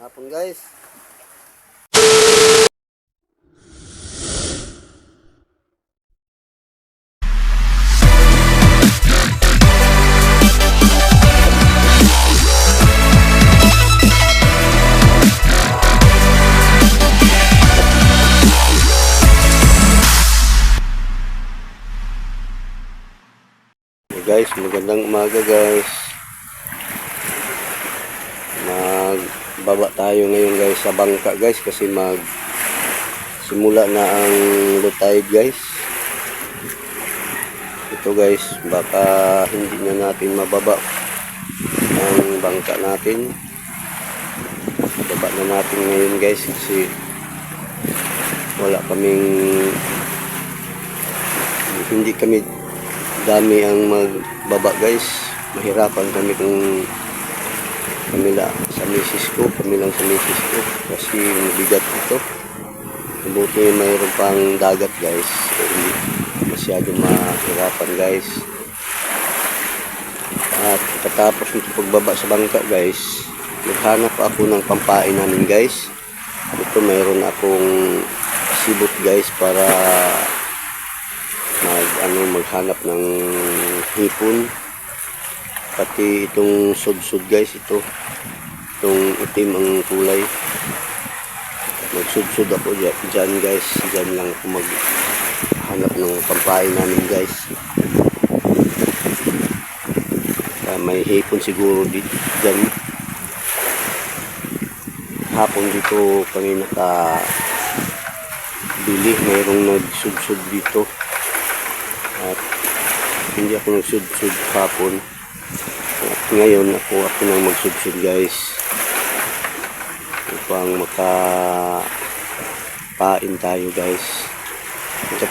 Hapon guys. Guys, magandang umaga guys. Magbaba tayo ngayon guys sa bangka guys kasi mag simula na ang tide guys. Ito guys, baka hindi na natin mababa ang bangka natin. Baba na natin ngayon guys kasi wala kaming hindi kami dami ang magbaba guys mahirapan kami kung kami la sa misis ko kami lang sa misis ko. Kasi mabigat ito. Mabuti mayroon pang dagat guys. So, hindi masyado mahirapan guys. At katapos nito pagbaba sa bangka guys naghanap ako ng pampain namin guys. Ito mayroon akong sibot guys para mag ano maghanap ng hipon pati itong sudsud guys ito. Itong itim ang kulay. Magsudsud ako dyan, guys. Dyan lang ako maghanap ng pampain namin guys. Ah, may hipon siguro dito dyan. Hapon dito kami naka bili mayroong nagsudsud dito. At hindi ako nagsudsud hapon ngayon ako ako nang magsudsud guys upang maka pain tayo guys.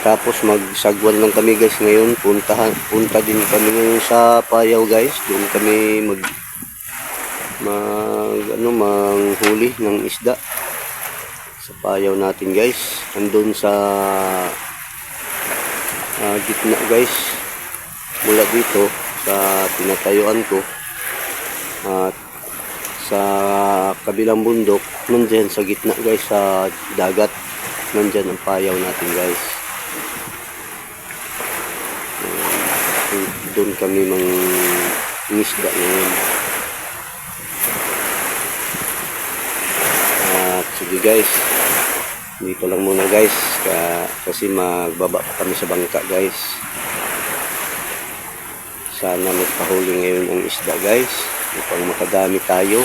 Tapos magsagwan lang kami guys ngayon puntahan punta din kami ngayon sa payaw guys. Doon kami mag mag ano manghuli ng isda sa payaw natin guys. Andun sa ah, gitna guys. Mula dito sa tinatayuan ko at sa kabilang bundok nandyan sa gitna guys sa dagat nandyan ang payaw natin guys. Doon kami mang ngisda ngayon. At sige guys. Dito lang muna guys ka, kasi magbaba pa kami sa bangka guys. Sana magpahuli ngayon ang isda guys upang makadami tayo.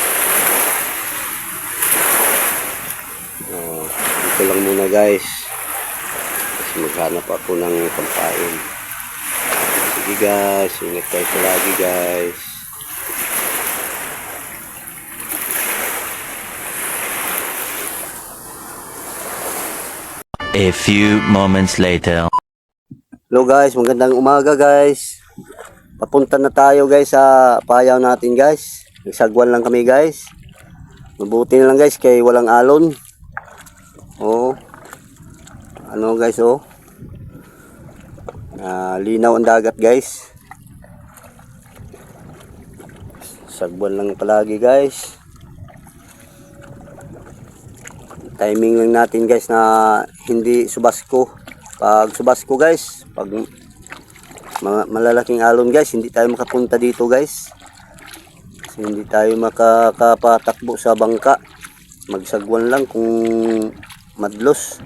Ah, dito lang muna guys. Kasi maghanap ako ng pampain sige guys. Ingat kayo palagi guys. A few moments later. Hello guys, magandang umaga guys. Papunta na tayo guys sa payaw natin guys. Nagsagwan lang kami guys. Mabuti na lang guys kay walang alon. Oo. Ano guys oh. Ah, linaw ang dagat guys. Sagwan lang palagi guys. Timing lang natin guys na hindi subasko. Pag subasko guys, pag malalaking alon guys, hindi tayo makapunta dito guys. Kasi hindi tayo makakapatakbo sa bangka. Magsagwan lang kung madlos.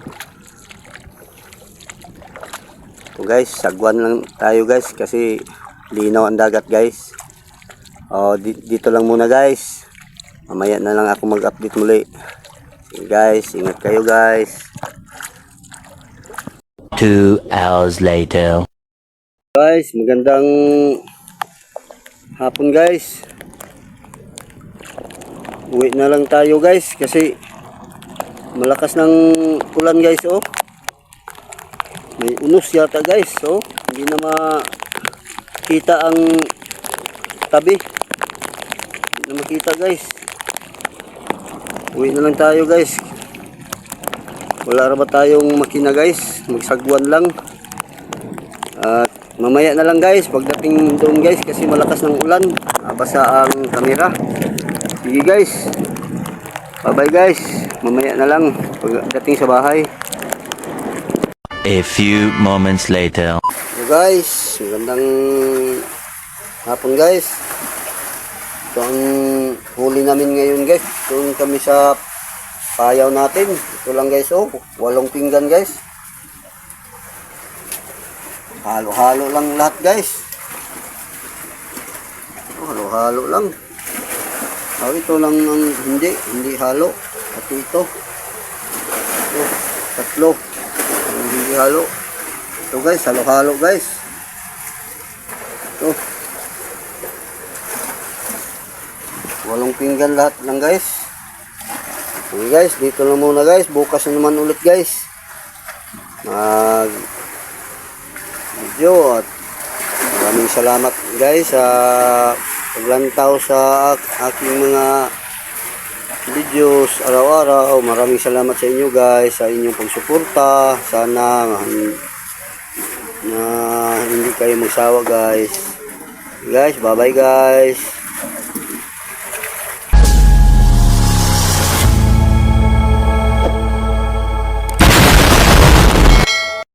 Ito guys, sagwan lang tayo guys kasi linaw ang dagat guys. Oh, di- dito lang muna guys. Mamaya na lang ako mag-update muli. Sige guys, ingat kayo guys. Two hours later. Guys, magandang hapon guys. Uwi na lang tayo guys kasi malakas ng ulan guys oh. May unos yata guys oh. Hindi na makita ang tabi. Hindi na makita guys. Uwi na lang tayo guys. Wala ra ba tayong makina guys? Magsagwan lang. At mamaya na lang guys, pagdating doon guys kasi malakas ng ulan, nabasa ang kamera. Sige guys. Bye bye guys. Mamaya na lang pagdating sa bahay. A few moments later. So guys, magandang hapon guys. Ito ang huli namin ngayon guys. Doon kami sa payaw natin. Ito lang guys oh, walong pinggan guys. Halo-halo lang lahat guys. Oh, halo-halo lang. Oh, ito lang ang hindi, hindi halo. At ito. Ito, tatlo. Ang hindi halo. Ito guys, halo-halo guys. Ito. Walong pinggan lahat lang guys. Okay guys, dito lang muna guys. Bukas na naman ulit guys. Mag video at maraming salamat guys sa paglantaw sa ak- aking mga videos araw-araw. Maraming salamat sa inyo guys sa inyong pagsuporta. Sana na hindi kayo magsawa guys. Guys, bye-bye guys.